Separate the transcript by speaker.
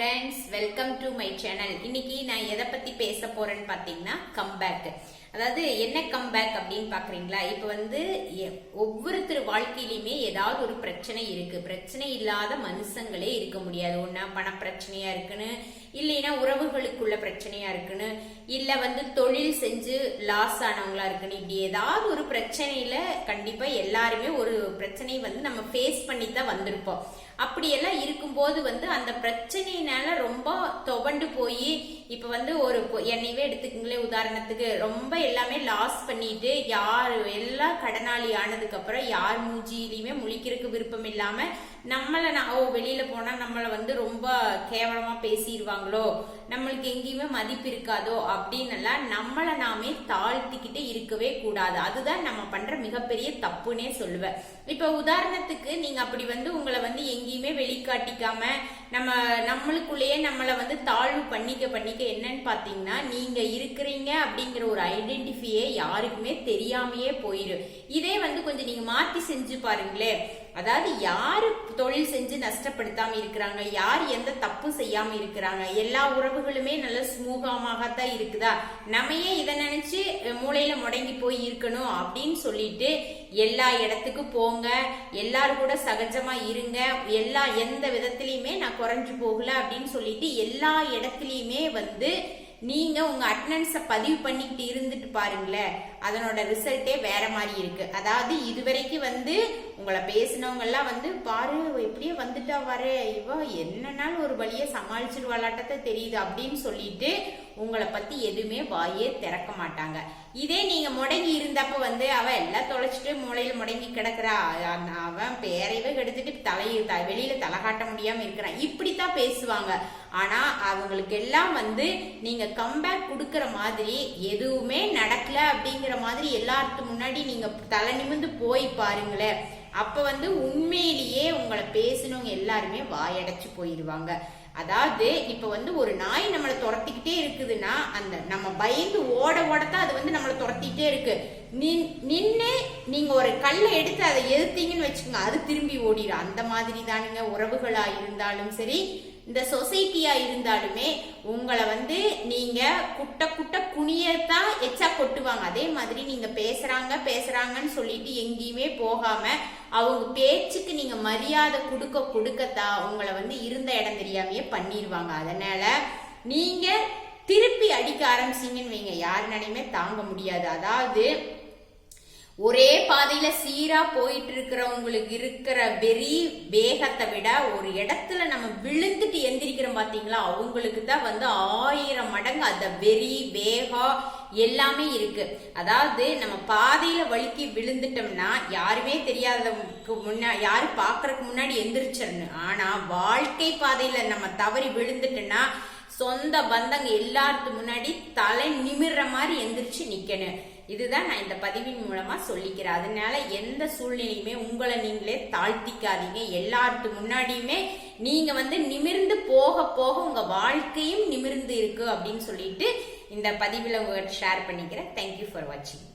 Speaker 1: Friends welcome to my channel இன்னைக்கு நான் எதை பத்தி பேச போறேன்னு பாத்தீங்கன்னா கம்பேக் அதாவது என்ன கம்பேக் அப்படின்னு பாக்குறீங்களா? இப்ப வந்து எ- ஒவ்வொருத்தர் வாழ்க்கையிலுமே ஏதாவது ஒரு பிரச்சனை இருக்கு. பிரச்சனை இல்லாத மனுஷங்களே இருக்க முடியாது. ஒன்னா பண பிரச்சனையா இருக்குன்னு இல்லைன்னா உறவுகளுக்குள்ள பிரச்சனையா இருக்குன்னு இல்ல வந்து தொழில் செஞ்சு லாஸ் ஆனவங்களா இருக்குன்னு. இப்படி ஏதாவது ஒரு பிரச்சனையில கண்டிப்பா எல்லாருமே ஒரு பிரச்சனையை வந்து நம்ம ஃபேஸ் பண்ணி தான் வந்திருப்போம். அப்படியெல்லாம் இருக்கும்போது வந்து அந்த பிரச்சனையினால ரொம்ப துவண்டு போய் இப்ப வந்து ஒரு என்னையவே எடுத்துக்கங்களே உதாரணத்துக்கு ரொம்ப எல்லாமே லாஸ் பண்ணிட்டு யார் எல்லாம் கடனாளி ஆனதுக்கு அப்புறம் யார் மூஞ்சியிலையுமே முழிக்கிறதுக்கு விருப்பம் இல்லாம நம்மளை நான் ஓ வெளியில போனா நம்மளை வந்து ரொம்ப கேவலமா பேசிடுவாங்களோ நம்மளுக்கு எங்கேயுமே மதிப்பு இருக்காதோ? அப்படின்னு எல்லாம் நாமே தாழ்த்திக்கிட்டு இருக்கவே கூடாது. அதுதான் நம்ம பண்ற மிகப்பெரிய தப்புன்னே சொல்லுவேன். இப்ப உதாரணத்துக்கு நீங்க அப்படி வந்து உங்களை வந்து எங்கேயுமே வெளிக்காட்டிக்காம நம்ம நம்மளுக்குள்ளேயே நம்மளை வந்து தாழ்வு பண்ணிக்க பண்ணிக்க என்னன்னு பாத்தீங்கன்னா நீங்க இருக்கிறீங்க அப்படிங்கிற ஒரு ஐடென்டிஃபியே யாருக்குமே தெரியாமையே போயிடும் இதே வந்து கொஞ்சம் நீங்க மாத்தி செஞ்சு பாருங்களேன். அதாவது யாரு தொழில் செஞ்சு நஷ்டப்படுத்தாம இருக்கிறாங்க? யார் எந்த தப்பு செய்யாம இருக்கிறாங்க? எல்லா உறவுகளுமே நல்ல ஸ்மூகமாகத்தான் இருக்குதா? நம்ம ஏன் இதை நினைச்சு மூளையில முடங்கி போய் இருக்கணும் அப்படின்னு சொல்லிட்டு எல்லா இடத்துக்கும் போங்க. எல்லாரும் கூட சகஜமா இருங்க. எல்லா எந்த விதத்திலயுமே நான் குறைஞ்சு போகல அப்படின்னு சொல்லிட்டு எல்லா இடத்துலயுமே வந்து நீங்க உங்க அட்டண்டன்ஸை பதிவு பண்ணிட்டு இருந்துட்டு பாருங்களேன். அதனோட ரிசல்ட்டே வேற மாதிரி இருக்கு. அதாவது இதுவரைக்கும் வந்து உங்களை பேசினவங்க எல்லாம் வந்து பாரு எப்படி வந்துட்டா வரே இவ என்னன்னாலும் ஒரு வழியை சமாளிச்சிருவாளாட்டத்தை தெரியுது அப்படின்னு சொல்லிட்டு உங்களை பத்தி எதுவுமே வாயே திறக்க மாட்டாங்க. இதே நீங்க முடங்கி இருந்தப்ப வந்து அவ எல்லாம் தொலைச்சிட்டு மூளையில முடங்கி கிடக்குறா. அவன் பேரையவே கெடுத்துட்டு தலைய த- வெளியில தலை காட்ட முடியாம இருக்கிறான். இப்படித்தான் பேசுவாங்க. ஆனா அவங்களுக்கு எல்லாம் வந்து நீங்க கம்பேக் கொடுக்கற மாதிரி எதுவுமே நடக்கல அப்படிங்கிற மாதிரி எல்லாருக்கு முன்னாடி நீங்க தலை நிமிந்து போய் பாருங்களேன். அப்ப வந்து உண்மையிலேயே உங்களை பேசினவங்க எல்லாருமே வாயடைச்சு போயிருவாங்க. அதாவது இப்ப வந்து ஒரு நாய் நம்மளை துரத்திக்கிட்டே இருக்குதுன்னா அந்த நம்ம பயந்து ஓட ஓடத்தான் அது வந்து நம்மளை துரத்திக்கிட்டே இருக்கு. நின்- நின்று நீங்க ஒரு கல்லை எடுத்து அதை எதிர்த்தீங்கன்னு வச்சுக்கோங்க அது திரும்பி ஓடிடும் அந்த மாதிரி தானுங்க உறவுகளா இருந்தாலும் சரி இந்த சொசைட்டியா இருந்தாலுமே உங்களை வந்து நீங்க குட்ட குட்ட குனியத்தான் எச்சா கொட்டுவாங்க. அதே மாதிரி நீங்க பேசுறாங்க பேசுறாங்கன்னு சொல்லிட்டு எங்கேயுமே போகாம அவங்க பேச்சுக்கு நீங்க மரியாதை கொடுக்க கொடுக்கத்தான் உங்களை வந்து இருந்த இடம் தெரியாமையே பண்ணிடுவாங்க அதனால நீங்க திருப்பி அடிக்க ஆரம்பிச்சீங்கன்னு வைங்க. யாருனாலையுமே தாங்க முடியாது. அதாவது ஒரே பாதையில சீரா போயிட்டு இருக்கிறவங்களுக்கு இருக்கிற வெறி வேகத்தை விட ஒரு இடத்துல நம்ம விழுந்துட்டு எந்திரிக்கிறோம் பாத்தீங்களா? அவங்களுக்கு தான் வந்து ஆயிரம் மடங்கு அந்த வெறி வேகம் எல்லாமே இருக்கு. அதாவது நம்ம பாதையில வழுக்கி விழுந்துட்டோம்னா யாருமே தெரியாதவங்களுக்கு முன்னா யாரு பாக்குறதுக்கு முன்னாடி எந்திரிச்சிடணும். ஆனா வாழ்க்கை பாதையில நம்ம தவறி விழுந்துட்டோம்னா சொந்த பந்தங்க எல்லாத்துக்கு முன்னாடி தலை நிமிர்ற மாதிரி எந்திரிச்சு நிக்கணும். இதுதான் நான் இந்த பதிவின் மூலமா சொல்லிக்கிறேன். அதனால எந்த சூழ்நிலையுமே உங்களை நீங்களே தாழ்த்திக்காதீங்க. எல்லாருக்கு முன்னாடியுமே நீங்க வந்து நிமிர்ந்து போக போக உங்க வாழ்க்கையும் நிமிர்ந்து இருக்கு அப்படின்னு சொல்லிட்டு இந்த பதிவில் உங்ககிட்ட ஷேர் பண்ணிக்கிறேன். தேங்க்யூ ஃபார் வாட்சிங்